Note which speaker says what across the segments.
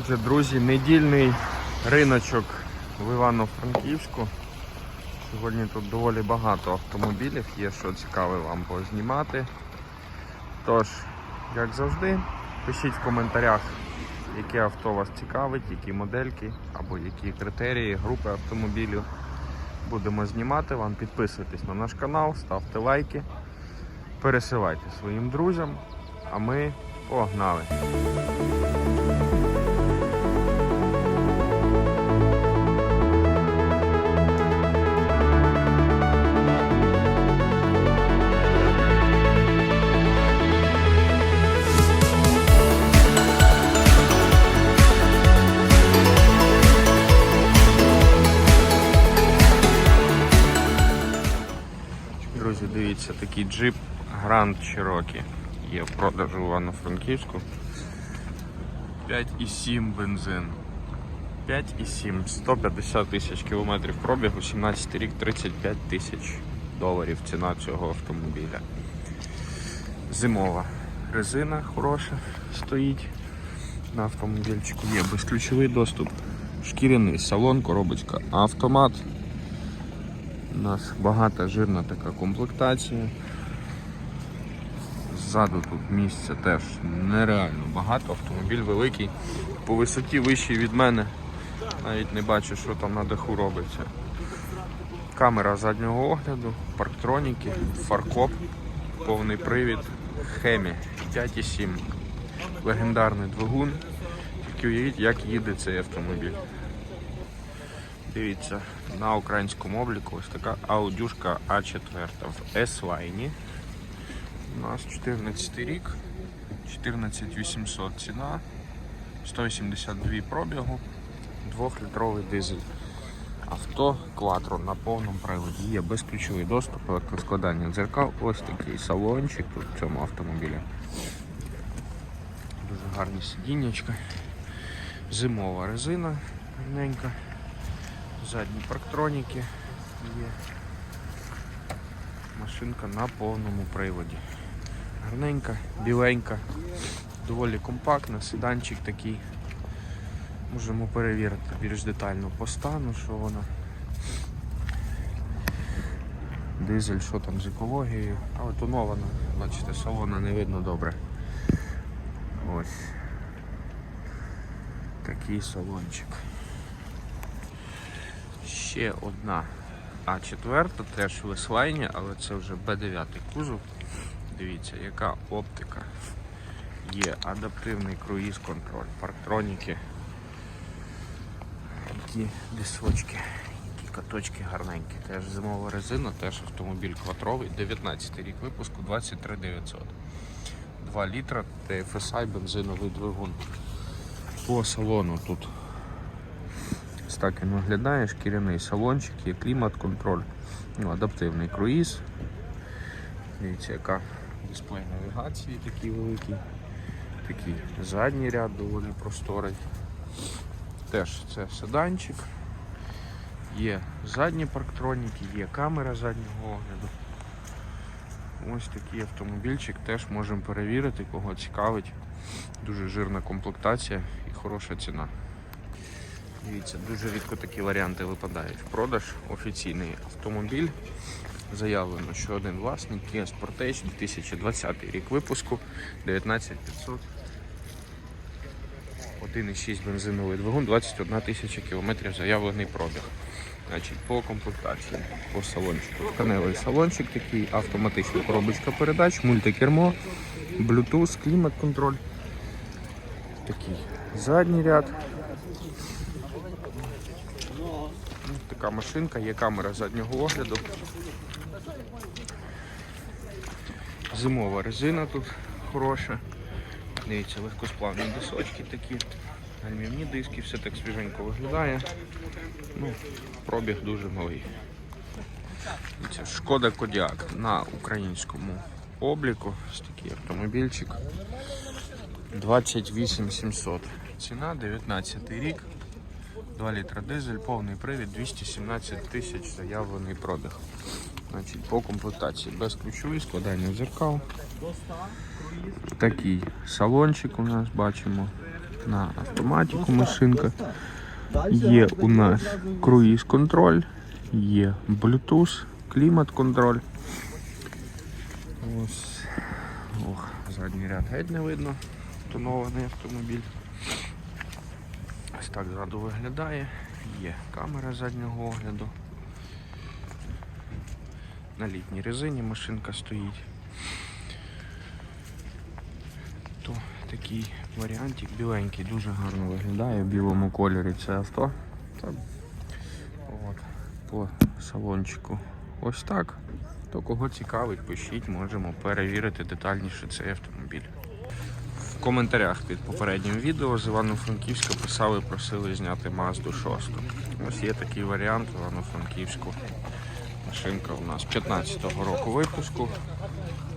Speaker 1: Отже, друзі, недільний риночок в Івано-Франківську. Сьогодні тут доволі багато автомобілів, є що цікаве вам познімати. Тож, як завжди, пишіть в коментарях, яке авто вас цікавить, які модельки або які критерії, групи автомобілів. Будемо знімати вам, підписуйтесь на наш канал, ставте лайки, пересилайте своїм друзям, а ми погнали! Дивіться, такий джип Grand Cherokee є в продажу Івано-Франківську. 5,7 бензин. 5,7, 150 тисяч кілометрів пробігу, 17 рік, 35 тисяч доларів ціна цього автомобіля. Зимова резина хороша стоїть на автомобільчику. Є безключовий доступ, шкіряний салон, коробочка автомат. У нас багата жирна така комплектація. Ззаду тут місця теж нереально багато. Автомобіль великий, по висоті вищий від мене. Навіть не бачу, що там на даху робиться. Камера заднього огляду, парктроніки, фаркоп, повний привід, хемі 5,7. Легендарний двигун. Тільки уявіть, як їде цей автомобіль. Дивіться, на українському обліку ось така аудюшка А4 в S-лайні. У нас 14 рік, 14800 ціна, 182 пробігу, 2-літровий дизель. Авто Quattro на повному приводі. Є безключовий доступ, електроскладання дзеркал. Ось такий салончик тут в цьому автомобілі. Дуже гарні сидіннячка. Зимова резина гарненька. Задні парктроніки є. Машинка на повному приводі. Гарненька, біленька, доволі компактна, седанчик такий. Можемо перевірити більш детально по стану, що вона. Дизель, що там з екологією. Але тонована, бачите, салона не видно добре. Ось. Такий салончик. Ще одна А4, теж в S-лайні, але це вже Б9 кузов. Дивіться, яка оптика. Є адаптивний круїз контроль, парктроніки, які дисочки, які каточки гарненькі. Теж зимова резина, теж автомобіль квадровий, 19 рік випуску, 23 900. 2 літра TFSI бензиновий двигун. По салону тут так він виглядає, шкіряний салончик, є клімат-контроль, ну, адаптивний круїз. Дивіться, яка дисплей навігації такий великий, такий задній ряд доволі просторий. Теж це седанчик, є задні парктроніки, є камера заднього огляду. Ось такий автомобільчик теж можемо перевірити, кого цікавить. Дуже жирна комплектація і хороша ціна. Дивіться, дуже рідко такі варіанти випадають. В продаж офіційний автомобіль. Заявлено, що один власник Kia Sportage 2020 рік випуску 19500. 1,6 бензиновий двигун, 21 тисяча кілометрів заявлений пробіг. Значить, по комплектації, по салончику. Тканевий салончик такий, автоматична коробочка передач, мультикермо, Bluetooth, клімат-контроль. Такий задній ряд. Ось Така машинка, є камера заднього огляду. Зимова резина тут хороша. Дивіться, легкосплавні дисочки такі, гальмівні диски, все так свіженько виглядає. Ну, Пробіг дуже малий. Дивіться, Шкода Кодіак на українському обліку. Ось такий автомобільчик. 28 700. Ціна 19 рік. 2 літра дизель, повний привід, 217 тисяч заявлений пробіг. Значить, по комплектації безключовий, складання дзеркал. Такий салончик у нас бачимо. на автоматику машинка. Є у нас круїз контроль, є Bluetooth, клімат контроль. Ось. Ох, задній ряд геть не видно. Тонований автомобіль. Ось так ззаду виглядає. Є камера заднього огляду. На літній резині машинка стоїть. То такий варіантик біленький, дуже гарно виглядає в білому кольорі це авто. От, по салончику. Ось так. То кого цікавить, пишіть, можемо перевірити детальніше цей автомобіль. В коментарях під попереднім відео з Івано-Франківська писали, і просили зняти Мазду 6. Ось є такий варіант в Івано-Франківську. Машинка у нас 15-го року випуску.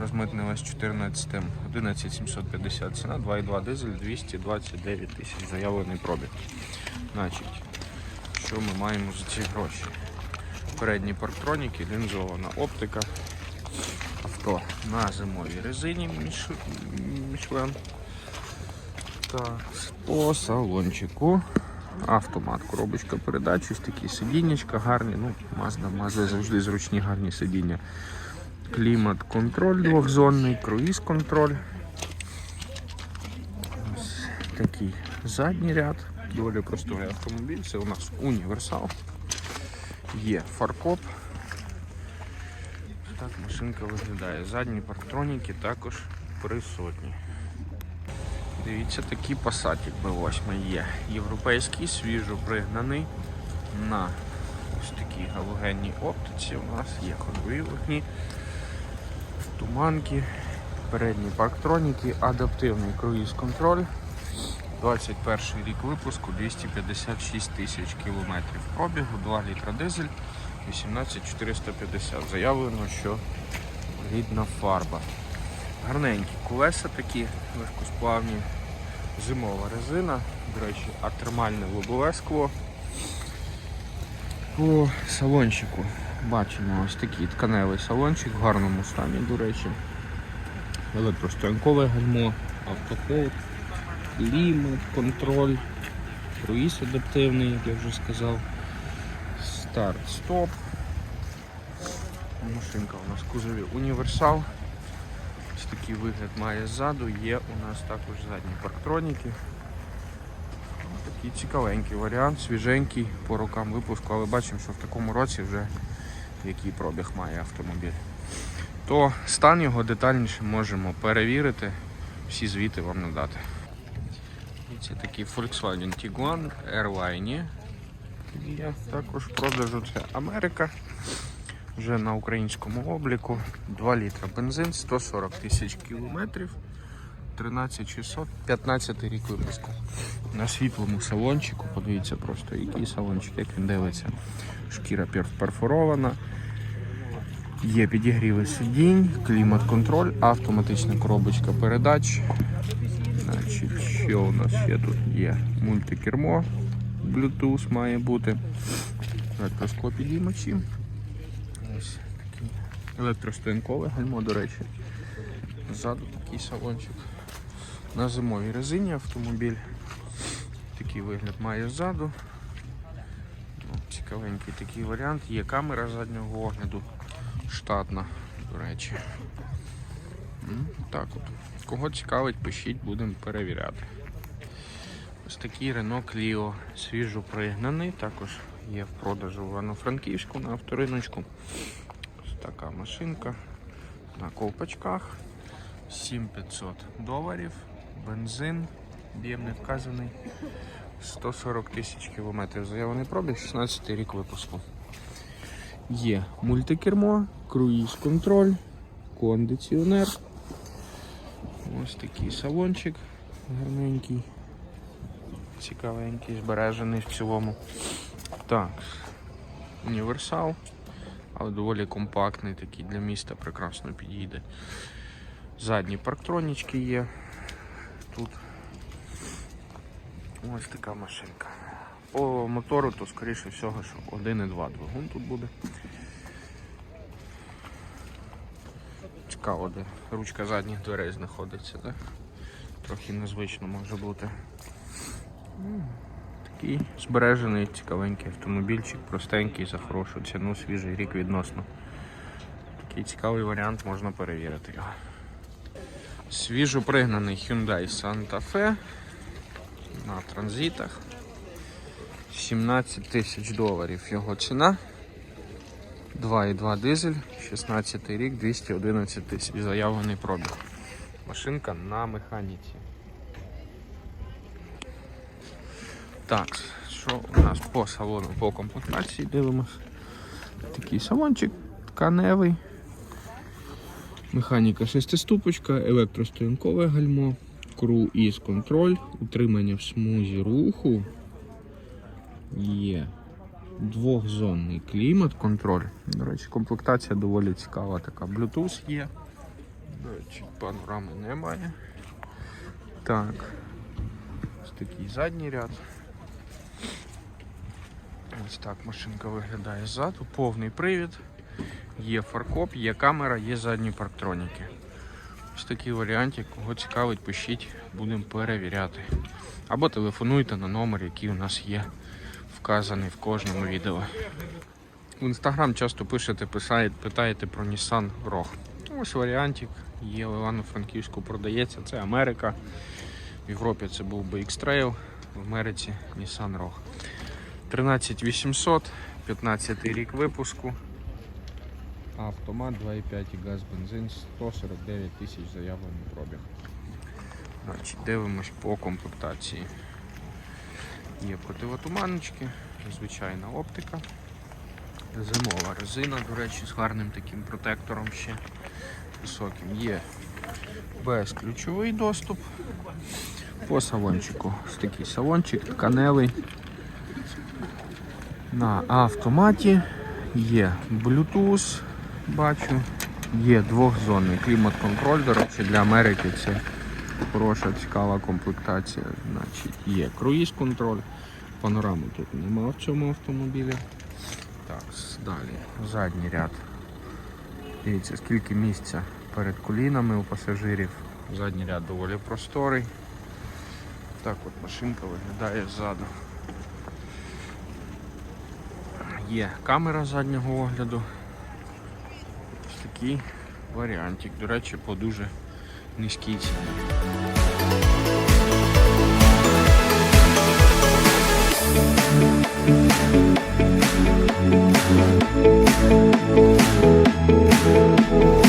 Speaker 1: Розмитнилась 14 11750 ціна, 2,2 дизель, 229 тисяч. Заявлений пробіг. Значить, що ми маємо за ці гроші? Передні парктроніки, лінзована оптика, авто на зимовій резині Міш- Мішлен. Так, по салончику. Автомат, коробочка передач, ось такі сидіннячка гарні. Ну, Mazda, Mazda завжди зручні гарні сидіння. Клімат контроль двохзонний, круїз контроль. Ось такий задній ряд. Доволі просторий автомобіль. Це у нас універсал. Є фаркоп. Так машинка виглядає. Задні парктроніки також присутні. Дивіться, такий пасатик B8 є. Європейський, свіжо пригнаний на ось такій галогенній оптиці. У нас є ходові вогні, туманки, передні парктроніки, адаптивний круїз-контроль. 21 рік випуску 256 тисяч кілометрів пробігу, 2 літра дизель, 18450. Заявлено, що рідна фарба. Гарненькі колеса такі, легкосплавні, зимова резина, до речі, атермальне лобове скло. По салончику бачимо ось такий тканевий салончик в гарному стані, до речі. Електростоянкове гальмо, автохолд, клімат, контроль, круїз адаптивний, як я вже сказав. Старт-стоп. Машинка у нас кузові універсал. Такий вигляд має ззаду, є у нас також задні парктроніки. Такий цікавенький варіант, свіженький по рокам випуску, але бачимо, що в такому році вже який пробіг має автомобіль. То стан його детальніше можемо перевірити, всі звіти вам надати. І це такий Volkswagen Tiguan Airline. Є також в продажу це Америка. Вже на українському обліку 2 літра бензин, 140 тисяч кілометрів, 13600, 15 рік випуску. На світлому салончику, подивіться просто, який салончик, як він дивиться. Шкіра перфорована. Є підігріви сидінь, клімат-контроль, автоматична коробочка передач. Значить, що у нас ще тут є? Мультикермо, Bluetooth має бути. Електросклопідіймачі. Ось такий електростоянкове гальмо, до речі. Ззаду такий салончик. На зимовій резині автомобіль. Такий вигляд має ззаду. Ну, цікавенький такий варіант. Є камера заднього огляду. Штатна, до речі. Так от. Кого цікавить, пишіть, будемо перевіряти. Ось такий Renault Clio свіжо пригнаний, також є в продажу в Івано-Франківську на авториночку. Ось така машинка на ковпачках. 7500 доларів, бензин, б'єм не вказаний. 140 тисяч кілометрів заявлений пробіг, 16 рік випуску. Є мультикермо, круїз контроль, кондиціонер. Ось такий салончик гарненький, цікавенький, збережений в цілому. Так, універсал, але доволі компактний, такий для міста прекрасно підійде. Задні парктронічки є тут. Ось така машинка. По мотору, то скоріше всього, що 1,2 двигун тут буде. Цікаво, де ручка задніх дверей знаходиться, так? Трохи незвично може бути. Такий збережений, цікавенький автомобільчик, простенький, за хорошу ціну, свіжий рік відносно. Такий цікавий варіант, можна перевірити його. Свіжо пригнаний Hyundai Santa Fe на транзитах. 17 тисяч доларів його ціна. 2,2 дизель, 16 рік, 211 тисяч. Заявлений пробіг. Машинка на механіці. Так, що у нас по салону, по комплектації дивимось. Такий салончик тканевий. Механіка шестиступочка, електростоянкове гальмо, круїз контроль, утримання в смузі руху. Є двохзонний клімат контроль. До речі, комплектація доволі цікава така. Bluetooth є. До речі, панорами немає. Так. Ось такий задній ряд. Ось так машинка виглядає ззаду. Повний привід. Є фаркоп, є камера, є задні парктроніки. Ось такий варіант, кого цікавить, пишіть, будемо перевіряти. Або телефонуйте на номер, який у нас є вказаний в кожному відео. В інстаграм часто пишете, писаєте, питаєте про Nissan Rogue. Ось варіантик, є в Івано-Франківську продається. Це Америка. В Європі це був би X-Trail, в Америці Nissan Rogue. 13800, 15 рік випуску. Автомат 2,5 і газ бензин 149 тисяч заявлений пробіг. Значить, дивимось по комплектації. Є противотуманочки, звичайна оптика, зимова резина, до речі, з гарним таким протектором ще високим. Є безключовий доступ. По салончику. Ось такий салончик, тканевий. На автоматі є Bluetooth, бачу, є двохзонний клімат-контроль, до речі, для Америки це хороша, цікава комплектація. Значить, є круїз-контроль, панорами тут нема в цьому автомобілі. Так, далі, задній ряд. Дивіться, скільки місця перед колінами у пасажирів. Задній ряд доволі просторий. Так от машинка виглядає ззаду є камера заднього огляду. Ось такий варіантик, до речі, по дуже низькій ціні. Thank you.